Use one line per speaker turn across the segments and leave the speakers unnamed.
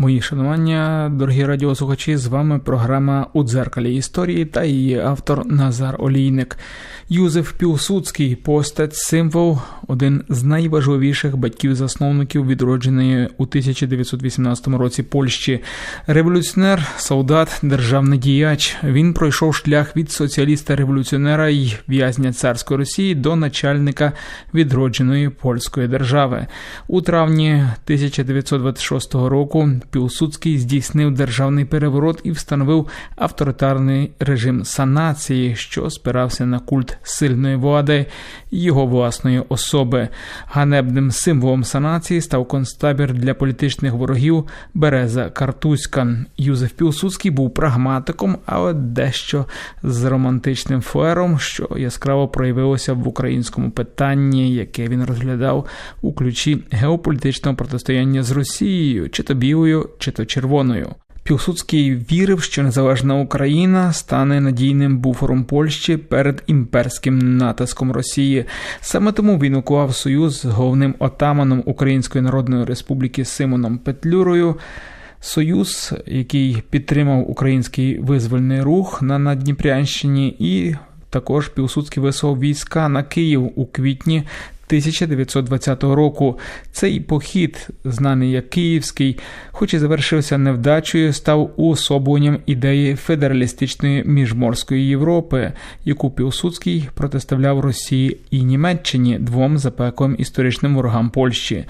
Мої шанування, дорогі радіослухачі, з вами програма у дзеркалі історії та її автор Назар Олійник. Юзеф Пілсудський, постать, символ, один з найважливіших батьків-засновників відродженої у 1918 році Польщі. Революціонер, солдат, державний діяч. Він пройшов шлях від соціаліста-революціонера й в'язня царської Росії до начальника відродженої польської держави. У травні 1926 року Пілсудський здійснив державний переворот і встановив авторитарний режим санації, що спирався на культ сильної влади його власної особи. Ганебним символом санації став концтабір для політичних ворогів Береза Картузька. Юзеф Пілсудський був прагматиком, але дещо з романтичним флером, що яскраво проявилося в українському питанні, яке він розглядав у ключі геополітичного протистояння з Росією, чи то білою, чи то червоною. Пілсудський вірив, що незалежна Україна стане надійним буфером Польщі перед імперським натиском Росії. Саме тому він уклав союз з головним отаманом Української Народної Республіки Симоном Петлюрою. Союз, який підтримав український визвольний рух на Надніпрянщині, і також Пілсудський вислав війська на Київ у квітні 1920 року. Цей похід, знаний як Київський, хоч і завершився невдачею, став уособленням ідеї федералістичної міжморської Європи, яку Пілсудський протиставляв Росії і Німеччині двом запеклим історичним ворогам Польщі.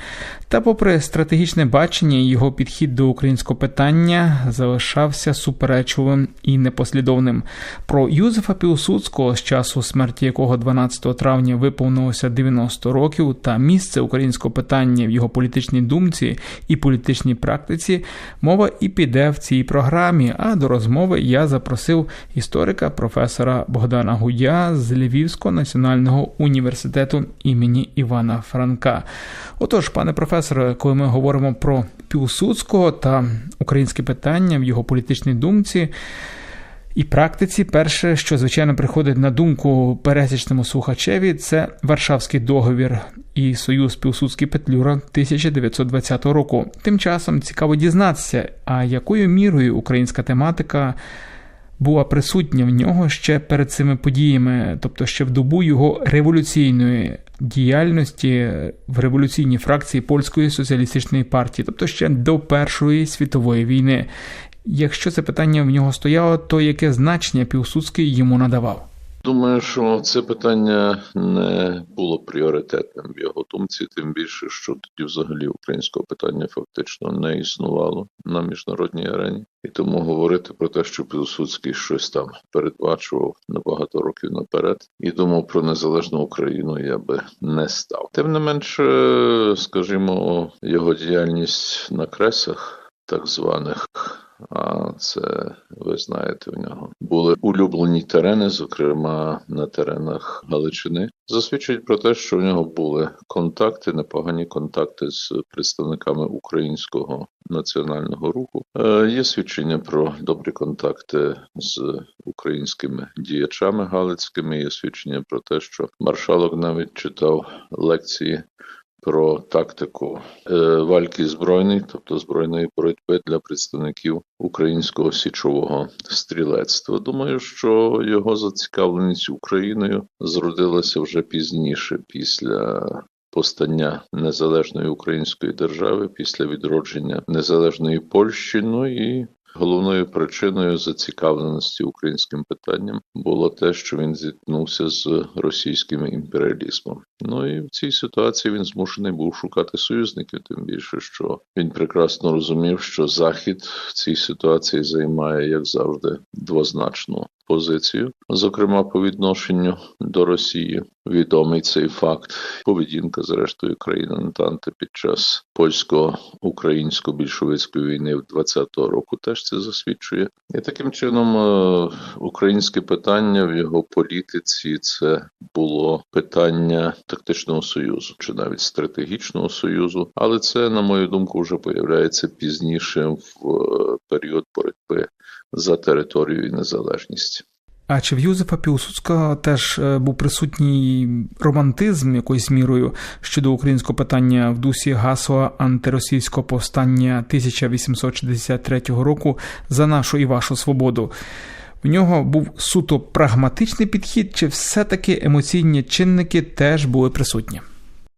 Та, попри стратегічне бачення, його підхід до українського питання залишався суперечливим і непослідовним. Про Юзефа Пілсудського, з часу смерті якого 12 травня виповнилося 90 років, та місце українського питання в його політичній думці і політичній практиці, мова і піде в цій програмі. А до розмови я запросив історика професора Богдана Гудя з Львівського національного університету імені Івана Франка. Отож, пане професоре, коли ми говоримо про Пілсудського та українське питання в його політичній думці. І практиці, перше, що звичайно приходить на думку пересічному слухачеві, це Варшавський договір і Союз Пілсудський Петлюра 1920 року. Тим часом цікаво дізнатися, а якою мірою українська тематика була присутня в нього ще перед цими подіями, тобто ще в добу його революційної діяльності в революційній фракції польської соціалістичної партії, тобто ще до Першої світової війни. Якщо це питання в нього стояло, то яке значення Пілсудський йому надавав?
Думаю, що це питання не було пріоритетним в його думці, тим більше, що тоді взагалі українського питання фактично не існувало на міжнародній арені, і тому говорити про те, що Пілсудський щось там передбачував на багато років наперед і думав про незалежну Україну, я би не став. Тим не менше, скажімо, його діяльність на кресах, так званих. А це ви знаєте, в нього були улюблені терени, зокрема на теренах Галичини. Засвідчують про те, що в нього були контакти, непогані контакти з представниками українського національного руху. Є свідчення про добрі контакти з українськими діячами галицькими. Є свідчення про те, що маршалок навіть читав лекції про тактику е, вальки збройної, тобто збройної боротьби для представників українського січового стрілецтва. Думаю, що його зацікавленість Україною зродилася вже пізніше, після постання незалежної української держави, після відродження незалежної Польщі. Ну і Головною причиною зацікавленості українським питанням було те, що він зіткнувся з російським імперіалізмом. Ну і в цій ситуації він змушений був шукати союзників, тим більше, що він прекрасно розумів, що Захід в цій ситуації займає, як завжди, двозначну позицію, зокрема по відношенню до Росії. Відомий цей факт поведінка, зрештою, країни Антанти під час польсько-українсько-більшовицької війни в 20-го року теж це засвідчує. І таким чином е, українське питання в його політиці це було питання тактичного союзу чи навіть стратегічного союзу, але це, на мою думку, вже появляється пізніше в е, період боротьби за територію і незалежність.
А чи в Юзефа Пілсудського теж е, був присутній романтизм якоюсь мірою щодо українського питання в дусі гасла антиросійського повстання 1863 року за нашу і вашу свободу? В нього був суто прагматичний підхід, чи все-таки емоційні чинники теж були присутні?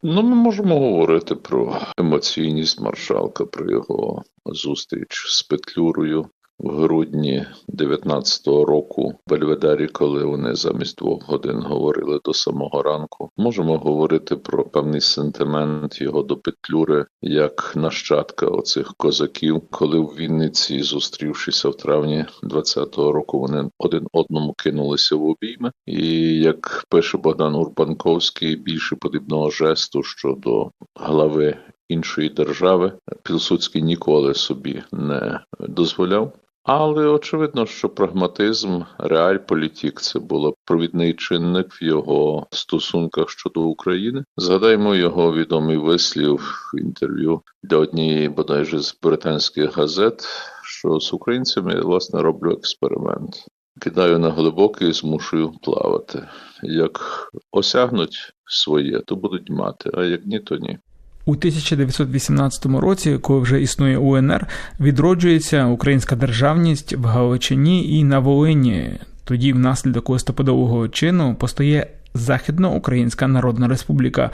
Ну, ми можемо говорити про емоційність маршалка, про його зустріч з Петлюрою в грудні 19-го року в Бельведері, коли вони замість двох годин говорили до самого ранку. Можемо говорити про певний сентимент його до Петлюри як нащадка оцих козаків, коли в Вінниці, зустрівшися в травні 20-го року, вони один одному кинулися в обійми. І як пише Богдан Урбанковський, більше подібного жесту щодо глави. Іншої держави Пілсудський ніколи собі не дозволяв. Але очевидно, що прагматизм, реальполітік це було провідний чинник в його стосунках щодо України. Згадаймо його відомий вислів в інтерв'ю для однієї бодайже з британських газет, що з українцями власне роблю експеримент. Кидаю на глибокий і змушую плавати. Як осягнуть своє, то будуть мати, а як ні, то ні.
У 1918 році, коли вже існує УНР, відроджується українська державність в Галичині і на Волині. Тоді, внаслідок листопадового чину, постає Західноукраїнська Народна Республіка.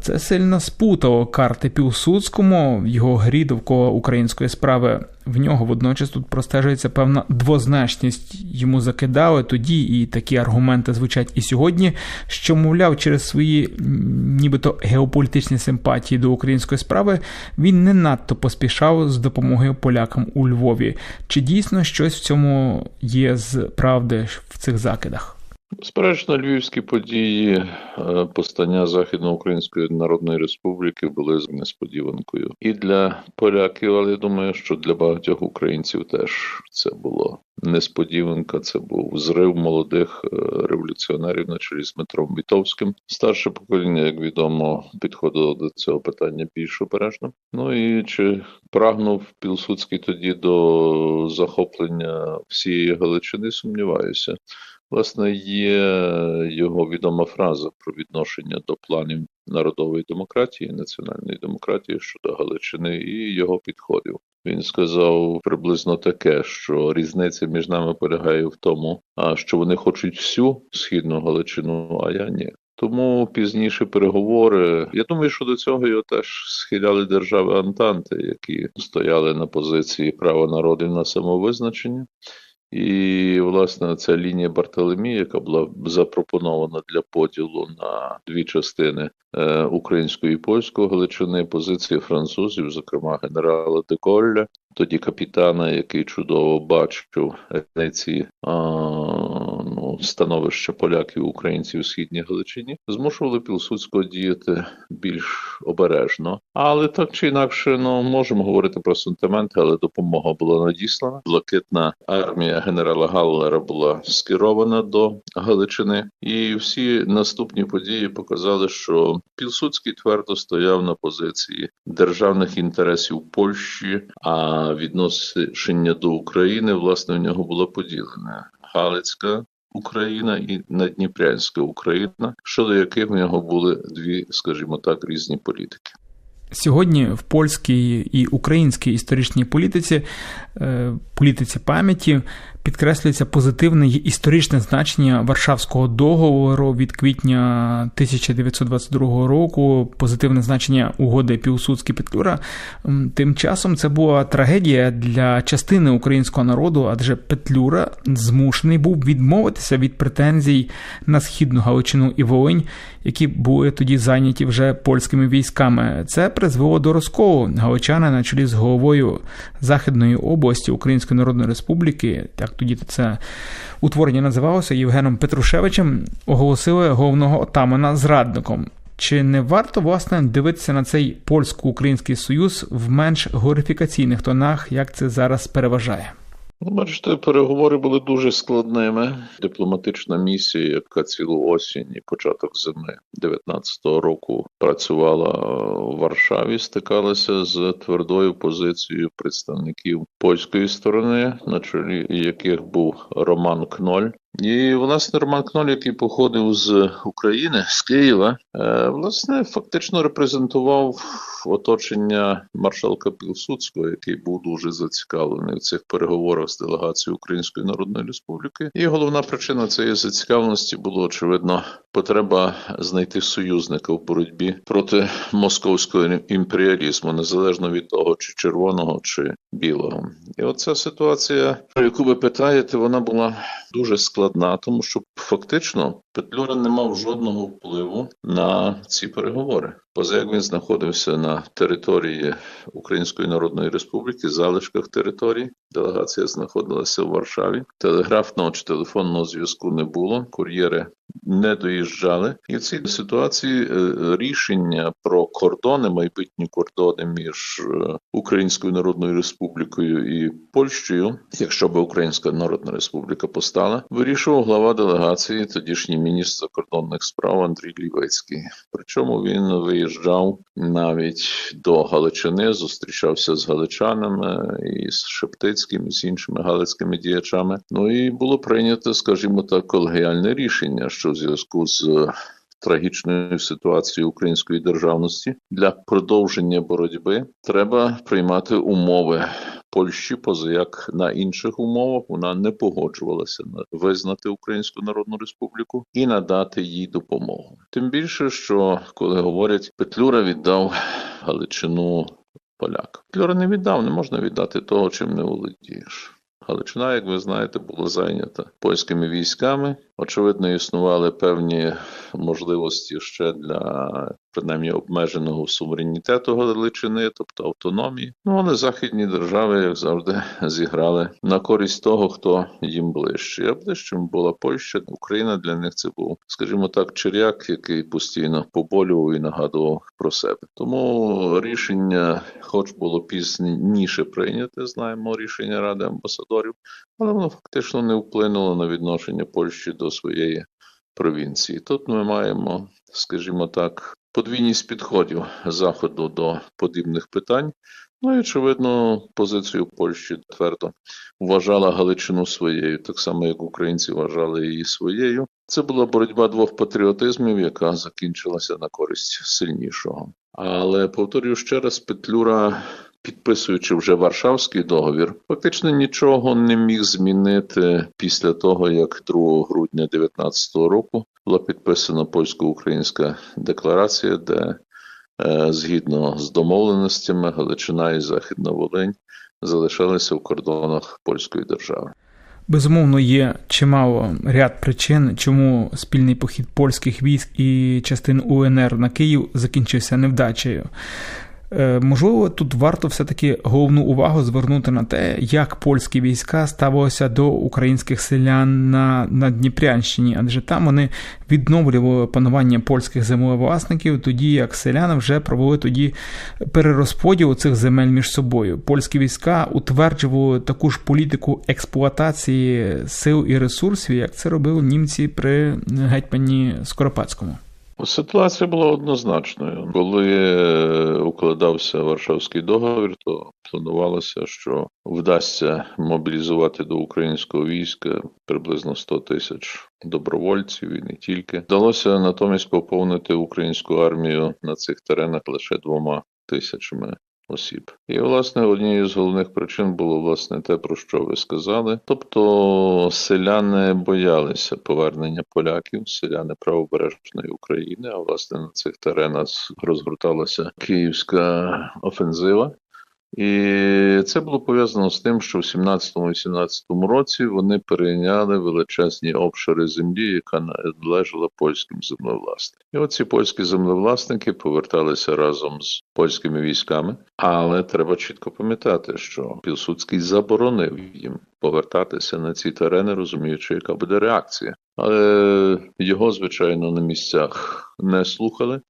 Це сильно спутало карти Пілсудському, його грі довкола української справи. В нього водночас тут простежується певна двозначність. Йому закидали тоді, і такі аргументи звучать і сьогодні, що, мовляв, через свої нібито геополітичні симпатії до української справи він не надто поспішав з допомогою полякам у Львові. Чи дійсно щось в цьому є з правди в цих закидах?
Безперечно, львівські події е, постання Західноукраїнської Народної Республіки були несподіванкою і для поляків, але я думаю, що для багатьох українців теж це було несподіванка. Це був зрив молодих е, революціонерів на чолі з Дмитром Вітовським. Старше покоління, як відомо, підходило до цього питання більш обережно. Ну і чи прагнув Пілсудський тоді до захоплення всієї Галичини? Сумніваюся. Власне, є його відома фраза про відношення до планів народової демократії, національної демократії щодо Галичини і його підходів. Він сказав приблизно таке, що різниця між нами полягає в тому, що вони хочуть всю східну Галичину, а я ні. Тому пізніше переговори. Я думаю, що до цього його теж схиляли держави Антанти, які стояли на позиції права народів на самовизначення. І, власне, ця лінія Бартолемі, яка була запропонована для поділу на дві частини е, української і польської Галичини, позиції французів, зокрема генерала де Голля, тоді капітана, який чудово бачив ці становище поляків українців у східній Галичині, змушували Пілсудського діяти більш обережно. Але так чи інакше, ну можемо говорити про сентименти, але допомога була надіслана. Блакитна армія генерала Галлера була скерована до Галичини, і всі наступні події показали, що Пілсудський твердо стояв на позиції державних інтересів Польщі. а відношення до України власне в нього було поділене Галицька Україна і Надніпрянська Україна, щодо яких в нього були дві, скажімо так, різні політики.
Сьогодні в польській і українській історичній політиці, е, політиці пам'яті підкреслюється позитивне історичне значення Варшавського договору від квітня 1922 року, позитивне значення угоди Пілсудський Петлюра. Тим часом це була трагедія для частини українського народу, адже Петлюра змушений був відмовитися від претензій на східну Галичину і Волинь, які були тоді зайняті вже польськими військами. Це призвело до розколу Галичани на чолі з головою Західної області Української Народної Республіки. Так тоді це утворення називалося Євгеном Петрушевичем, оголосили головного отамана зрадником. Чи не варто власне дивитися на цей польсько-український союз в менш горифікаційних тонах, як це зараз переважає?
Ну, бачите, переговори були дуже складними. Дипломатична місія, яка цілу осінь і початок зими 19-го року працювала в Варшаві, стикалася з твердою позицією представників польської сторони, на чолі яких був Роман Кноль. І власне Роман Кноль, який походив з України, з Києва, е, власне, фактично репрезентував оточення маршалка Пілсудського, який був дуже зацікавлений в цих переговорах з делегацією Української Народної Республіки. І головна причина цієї зацікавленості було очевидно потреба знайти союзника в боротьбі проти московського імперіалізму, незалежно від того, чи червоного, чи білого. І оця ситуація, про яку ви питаєте, вона була дуже складна, тому що фактично Петлюра не мав жодного впливу на ці переговори. Поза як він знаходився на території Української Народної Республіки, залишках території, делегація знаходилася в Варшаві. Телеграфного чи телефонного зв'язку не було, кур'єри не доїжджали, і в цій ситуації е, рішення про кордони, майбутні кордони між е, Українською Народною Республікою і Польщею, якщо би Українська Народна Республіка постала, вирішував глава делегації, тодішній міністр закордонних справ Андрій Лівецький. Причому він виїжджав навіть до Галичини, зустрічався з галичанами і з Шептицьким, і з іншими галицькими діячами. Ну і було прийнято, скажімо так, колегіальне рішення, що в зв'язку з трагічною ситуацією української державності для продовження боротьби треба приймати умови. Польщі, поза як на інших умовах, вона не погоджувалася на визнати Українську Народну Республіку і надати їй допомогу. Тим більше, що коли говорять, Петлюра віддав Галичину полякам. Петлюра не віддав, не можна віддати того, чим не володієш. Галичина, як ви знаєте, була зайнята польськими військами. Очевидно, існували певні можливості ще для принаймні обмеженого суверенітету Галичини, тобто автономії. Ну але західні держави, як завжди, зіграли на користь того, хто їм ближче. А ближчим була Польща, Україна для них це був, скажімо так, черяк, який постійно поболював і нагадував про себе. Тому рішення, хоч було пізніше прийняте, знаємо рішення Ради амбасадорів, але воно фактично не вплинуло на відношення Польщі до своєї провінції. Тут ми маємо, скажімо так, подвійність підходів заходу до подібних питань. Ну і очевидно, позицію Польщі твердо вважала Галичину своєю, так само як українці вважали її своєю. Це була боротьба двох патріотизмів, яка закінчилася на користь сильнішого. Але повторюю ще раз, Петлюра підписуючи вже Варшавський договір, фактично нічого не міг змінити після того, як 2 грудня 2019 року була підписана польсько-українська декларація, де е, згідно з домовленостями Галичина і Західна Волинь залишалися в кордонах польської держави.
Безумовно, є чимало ряд причин, чому спільний похід польських військ і частин УНР на Київ закінчився невдачею. Е, можливо, тут варто все-таки головну увагу звернути на те, як польські війська ставилися до українських селян на на Дніпрянщині, адже там вони відновлювали панування польських землевласників, тоді як селяни вже провели тоді перерозподіл цих земель між собою. Польські війська утверджували таку ж політику експлуатації сил і ресурсів, як це робили німці при гетьмані Скоропадському.
Ситуація була однозначною. Коли е, укладався Варшавський договір, то планувалося, що вдасться мобілізувати до українського війська приблизно 100 тисяч добровольців і не тільки. Вдалося натомість поповнити українську армію на цих теренах лише двома тисячами осіб. І, власне, однією з головних причин було власне те, про що ви сказали. Тобто селяни боялися повернення поляків, селяни правобережної України. А власне на цих теренах розгорталася київська офензива. І це було пов'язано з тим, що в 17-18 році вони перейняли величезні обшири землі, яка належала польським землевласникам. І оці польські землевласники поверталися разом з польськими військами, але треба чітко пам'ятати, що Пілсудський заборонив їм повертатися на ці терени, розуміючи, яка буде реакція. Але його, звичайно, на місцях не слухали.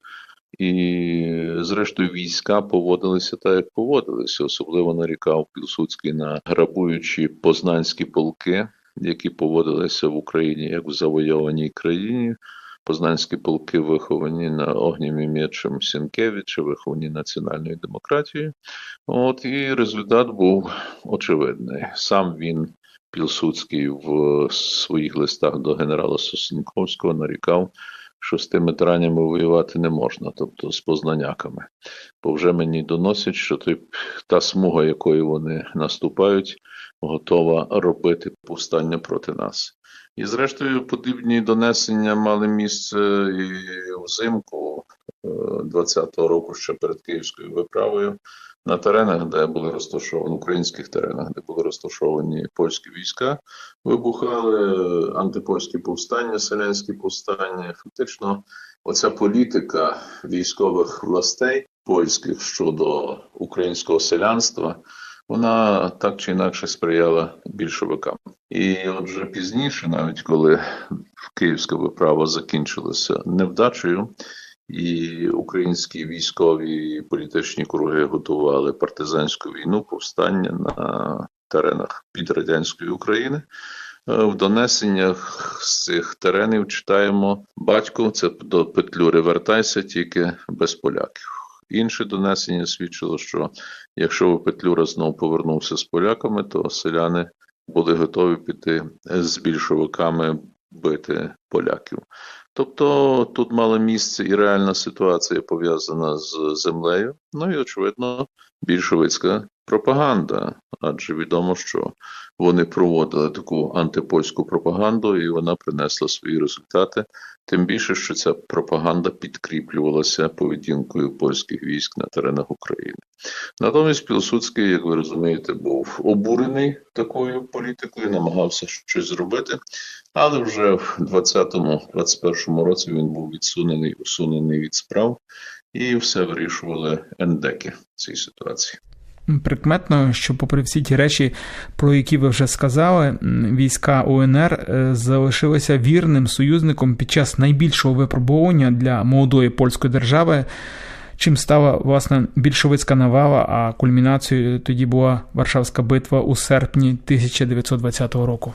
І, зрештою, війська поводилися так, як поводилися. Особливо нарікав Пілсудський на грабуючі познанські полки, які поводилися в Україні як в завойованій країні. Познанські полки виховані на огнєві м'ячем Сінкевича, виховані національною демократією. От і результат був очевидний. Сам він Пілсудський в своїх листах до генерала Сосінковського нарікав, що з тими таранями воювати не можна, тобто з познаняками. Бо вже мені доносять, що той, та смуга, якою вони наступають, готова робити повстання проти нас. І, зрештою, подібні донесення мали місце і взимку 20-го року, ще перед Київською виправою, на теренах, де були розташовані українських теренах, де були розташовані польські війська, вибухали антипольські повстання, селянські повстання. Фактично, оця політика військових властей польських щодо українського селянства. Вона так чи інакше сприяла більшовикам, і отже, пізніше, навіть коли київська виправа закінчилася невдачею, і українські військові і політичні круги готували партизанську війну, повстання на теренах під радянської України. В донесеннях з цих теренів читаємо батько, це до Петлюри вертайся тільки без поляків. Інше донесення свідчило, що якщо Петлюра знову повернувся з поляками, то селяни були готові піти з більшовиками бити поляків. Тобто тут мала місце і реальна ситуація пов'язана з землею, ну і очевидно, більшовицька пропаганда, адже відомо, що вони проводили таку антипольську пропаганду, і вона принесла свої результати. Тим більше, що ця пропаганда підкріплювалася поведінкою польських військ на теренах України. Натомість Пілсудський, як ви розумієте, був обурений такою політикою, намагався щось зробити, але вже в 20-21 році він був відсунений, усунений від справ, і все вирішували ендеки в цій ситуації.
Прикметно, що, попри всі ті речі, про які ви вже сказали, війська УНР залишилися вірним союзником під час найбільшого випробування для молодої польської держави, чим стала власне більшовицька навала, а кульмінацією тоді була Варшавська битва у серпні 1920 року.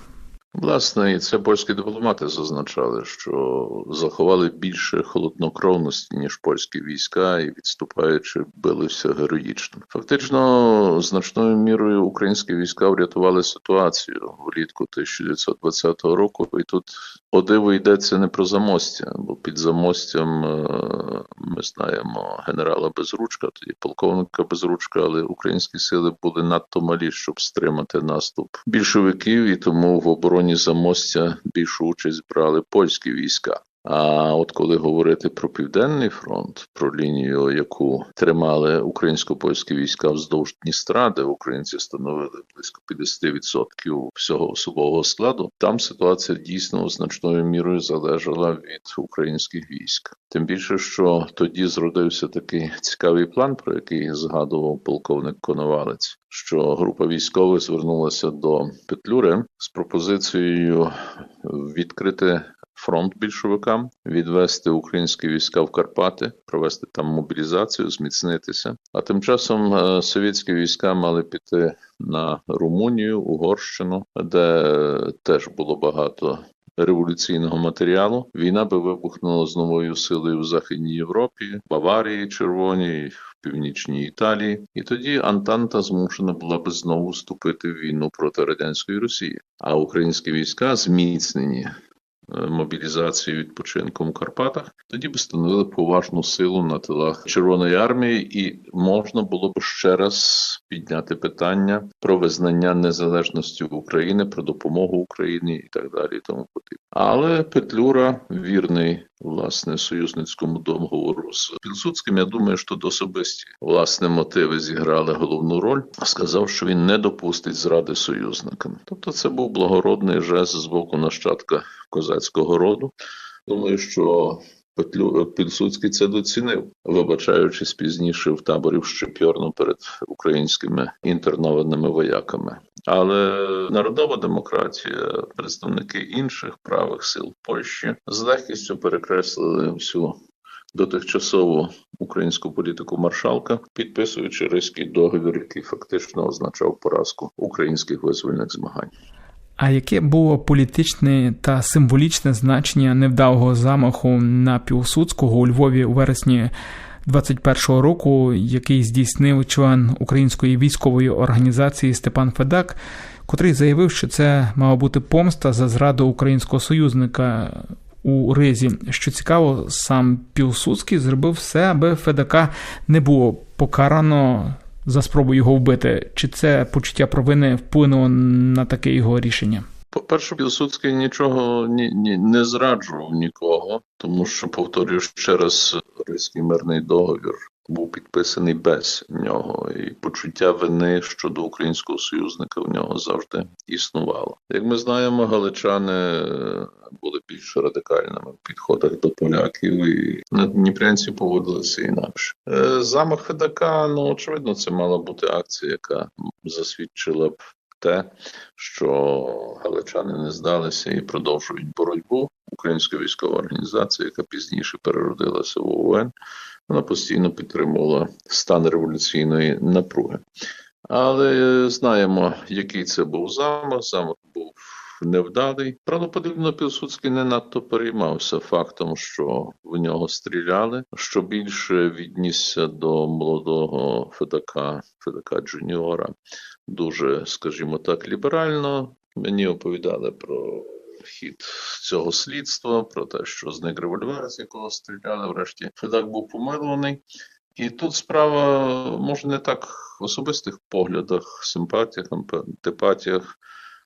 Власне, і це польські дипломати зазначали, що заховали більше холоднокровності, ніж польські війська, і відступаючи, билися героїчно. Фактично, значною мірою українські війська врятували ситуацію влітку 1920 року, і тут о йдеться не про замостя, бо під замостям ми знаємо генерала Безручка, тоді полковника Безручка, але українські сили були надто малі, щоб стримати наступ більшовиків, і тому в обороні замостя більшу участь брали польські війська. А от коли говорити про південний фронт, про лінію, яку тримали українсько-польські війська вздовж Дністра, де українці становили близько 50% всього особового складу, там ситуація дійсно значною мірою залежала від українських військ. Тим більше, що тоді зродився такий цікавий план, про який згадував полковник Коновалець, що група військових звернулася до Петлюри з пропозицією відкрити фронт більшовикам, відвести українські війська в Карпати, провести там мобілізацію, зміцнитися. А тим часом е, совєтські війська мали піти на Румунію, Угорщину, де теж було багато. Революційного матеріалу війна би вибухнула з новою силою в Західній Європі, Баварії, Червоній, в Північній Італії, і тоді Антанта змушена була би знову вступити в війну проти радянської Росії. А українські війська зміцнені Е, мобілізацією відпочинком у Карпатах, тоді б становили поважну силу на тилах Червоної армії, і можна було б ще раз підняти питання про визнання незалежності України, про допомогу Україні і так далі. І тому подібне. Але Петлюра вірний власне союзницькому договору з Пілсудським. Я думаю, що до особисті власне мотиви зіграли головну роль. Сказав, що він не допустить зради союзникам. Тобто, це був благородний жест з боку нащадка козацького роду. Думаю, що Пілсудський це доцінив, вибачаючись пізніше в таборі в Щепьорну перед українськими інтернованими вояками. Але народова демократія, представники інших правих сил Польщі з легкістю перекреслили всю дотихчасову українську політику маршалка, підписуючи Ризький договір, який фактично означав поразку українських визвольних змагань.
А яке було політичне та символічне значення невдалого замаху на Пілсудського у Львові у вересні 21-го року, який здійснив член української військової організації Степан Федак, котрий заявив, що це мала бути помста за зраду українського союзника у Ризі. Що цікаво, сам Пілсудський зробив все, аби Федака не було покарано за спробу його вбити. Чи це почуття провини вплинуло на таке його рішення?
По-перше, Пілсудський нічого ні, ні, не зраджував нікого, тому що, повторюю ще раз, Ризький мирний договір був підписаний без нього, і почуття вини щодо українського союзника в нього завжди існувало. Як ми знаємо, галичани були більш радикальними в підходах до поляків, і дніпрянці поводилися інакше. Е, Замах Федака, ну очевидно, це мала бути акція, яка засвідчила б те, що галичани не здалися і продовжують боротьбу. Українська військова організація, яка пізніше переродилася в ООН, вона постійно підтримувала стан революційної напруги. Але знаємо, який це був замах. Замах був невдалий. Правдоподібно, Пілсудський не надто переймався фактом, що в нього стріляли. Що більше віднісся до молодого Федака, Федака Джуніора, дуже, скажімо так, ліберально. Мені оповідали про хід цього слідства, про те, що зник револьвер, з якого стріляли. Врешті Федак був помилуваний. І тут справа може не так в особистих поглядах, симпатіях, антипатіях,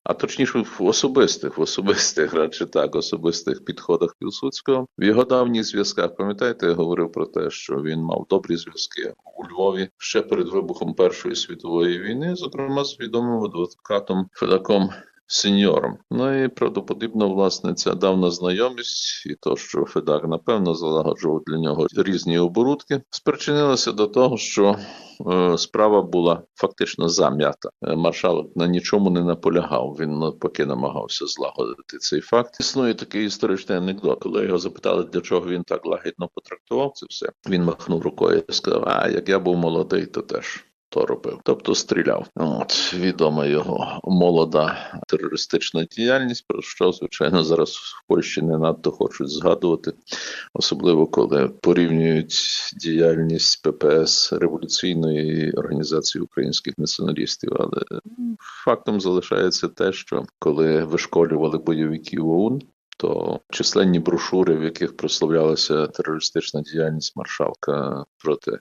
а точніше в особистих, в особистих, радше так, особистих підходах Пілсудського. В його давніх зв'язках, пам'ятаєте, я говорив про те, що він мав добрі зв'язки у Львові ще перед вибухом Першої світової війни, зокрема з відомим адвокатом Федаком сеньором. Ну і правдоподібно, власне, ця давна знайомість, і то, що Федак, напевно, залагоджував для нього різні оборудки, спричинилося до того, що е, справа була фактично зам'ята. Е, маршал на нічому не наполягав. Він навпаки намагався злагодити цей факт. Існує такий історичний анекдот. Коли його запитали, для чого він так лагідно потрактував це все. Він махнув рукою і сказав: А як я був молодий, то теж то робив, тобто стріляв. От відома його молода терористична діяльність, про що звичайно зараз в Польщі не надто хочуть згадувати, особливо коли порівнюють діяльність ППС революційної організації українських націоналістів. Але фактом залишається те, що коли вишколювали бойовиків ОУН. То численні брошури, в яких прославлялася терористична діяльність маршалка проти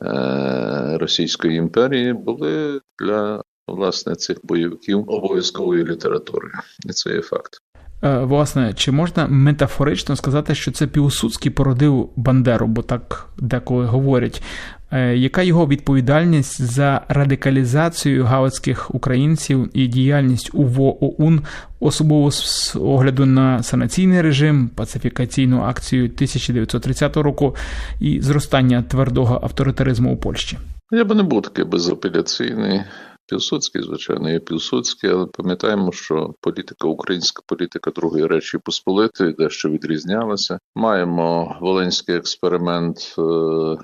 Е, Російської імперії були для власне цих бойовиків обов'язковою літературою, і це є факт.
Е, власне, чи можна метафорично сказати, що це Пілсудський породив Бандеру, бо так деколи говорять. Е, яка його відповідальність за радикалізацію галицьких українців і діяльність УВО ОУН, особливо з огляду на санаційний режим, пацифікаційну акцію 1930 року і зростання твердого авторитаризму у Польщі?
Я би не був такий безапеляційний. Пілсудський, звичайно, є Пілсудський, але пам'ятаємо, що політика, українська політика Другої Речі Посполитої дещо відрізнялася. Маємо волинський експеримент е,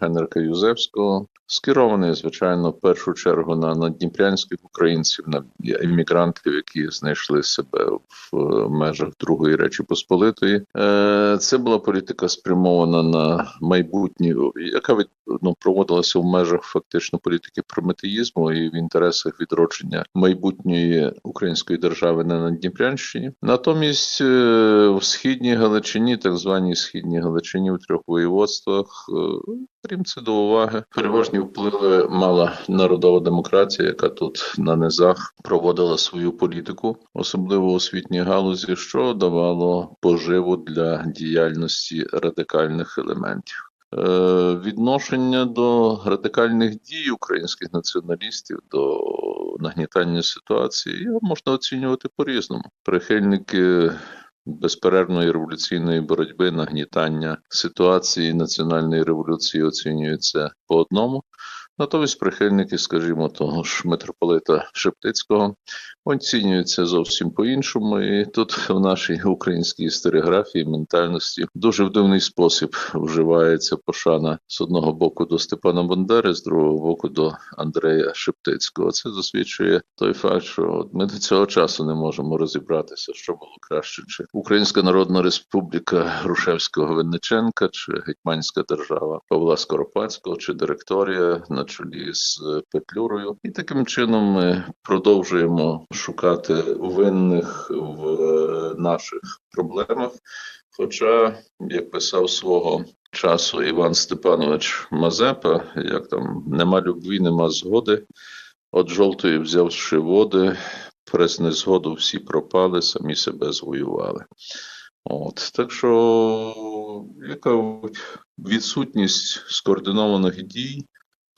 Генрика Юзевського, скерований, звичайно, в першу чергу на надніпрянських українців, на іммігрантів, які знайшли себе в е, межах Другої Речі Посполитої. Е, це була політика спрямована на майбутнє, яка від ну, проводилася в межах фактично політики прометеїзму і в інтересах відродження майбутньої української держави на Надніпрянщині. Натомість е, в східній Галичині, так званій східній Галичині у трьох воєводствах, крім це до уваги, переважні впливи мала народова демократія, яка тут на низах проводила свою політику, особливо у освітній галузі, що давало поживу для діяльності радикальних елементів. Е, відношення до радикальних дій українських націоналістів до нагнітання ситуації його можна оцінювати по різному. Прихильники безперервної революційної боротьби, нагнітання ситуації національної революції оцінюються по одному. Натомість прихильники, скажімо, того ж митрополита Шептицького оцінюються зовсім по-іншому. І тут в нашій українській історіографії, ментальності дуже в дивний спосіб вживається пошана з одного боку до Степана Бандери, з другого боку до Андрея Шептицького. Це засвідчує той факт, що ми до цього часу не можемо розібратися, що було краще, чи Українська Народна Республіка Грушевського Винниченка, чи Гетьманська держава Павла Скоропадського, чи директорія на чолі з Петлюрою. І таким чином ми продовжуємо шукати винних в е, наших проблемах. Хоча, як писав свого часу Іван Степанович Мазепа, як там нема любві, нема згоди. От жовтої взявши води, през незгоду всі пропали, самі себе звоювали. От так що яка відсутність скоординованих дій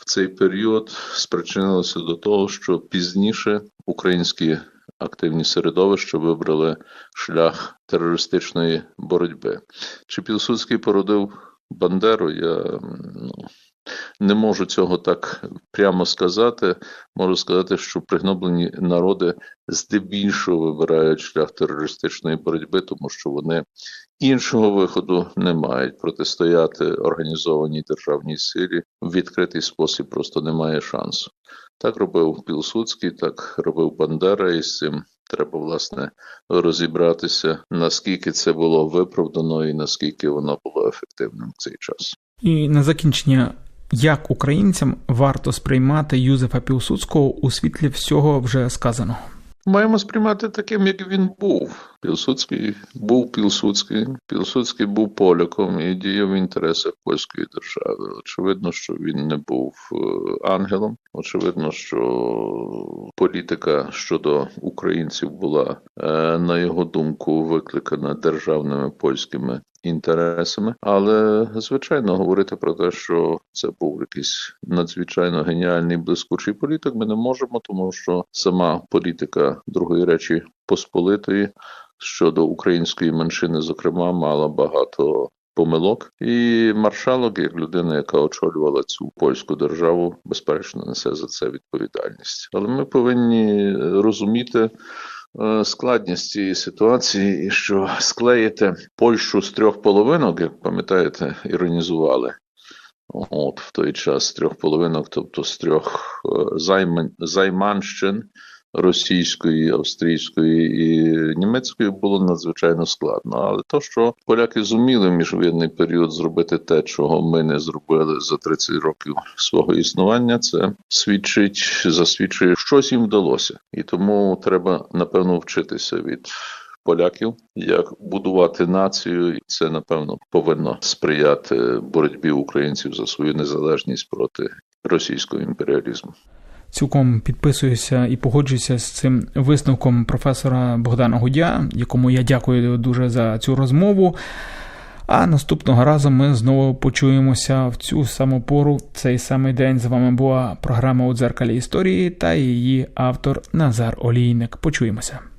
в цей період спричинилося до того, що пізніше українські активні середовища вибрали шлях терористичної боротьби. Чи Пілсудський породив Бандеру? Я ну, не можу цього так прямо сказати. Можу сказати, що пригноблені народи здебільшого вибирають шлях терористичної боротьби, тому що вони іншого виходу не мають протистояти організованій державній силі в відкритий спосіб просто немає шансу. Так робив Пілсудський, так робив Бандера, і з цим треба власне розібратися, наскільки це було виправдано і наскільки воно було ефективним в цей час.
І на закінчення, як українцям варто сприймати Юзефа Пілсудського у світлі всього вже сказаного?
Маємо сприймати таким, як він був. Пілсудський був Пілсудський. Пілсудський був поляком і діяв в інтересах польської держави. Очевидно, що він не був е, ангелом. Очевидно, що політика щодо українців була, е, на його думку, викликана державними польськими інтересами, але звичайно говорити про те, що це був якийсь надзвичайно геніальний блискучий політик, ми не можемо, тому що сама політика другої речі посполитої щодо української меншини, зокрема, мала багато. Помилок і маршалок, як людина, яка очолювала цю польську державу, безперечно несе за це відповідальність. Але ми повинні розуміти е, складність цієї ситуації, і що склеїти Польщу з трьох половинок, як пам'ятаєте, іронізували. От в той час з трьох половинок, тобто з трьох займ... займанщин російської, австрійської і німецької було надзвичайно складно. Але то, що поляки зуміли в міжвоєнний період зробити те, чого ми не зробили за 30 років свого існування, це свідчить, засвідчує, щось їм вдалося, і тому треба напевно вчитися від. Поляків, як будувати націю, і це напевно повинно сприяти боротьбі українців за свою незалежність проти російського імперіалізму.
Цілком підписуюся і погоджуюся з цим висновком професора Богдана Гудя, якому я дякую дуже за цю розмову. А наступного разу ми знову почуємося в цю саму пору. Цей самий день з вами була програма у дзеркалі історії та її автор Назар Олійник. Почуємося.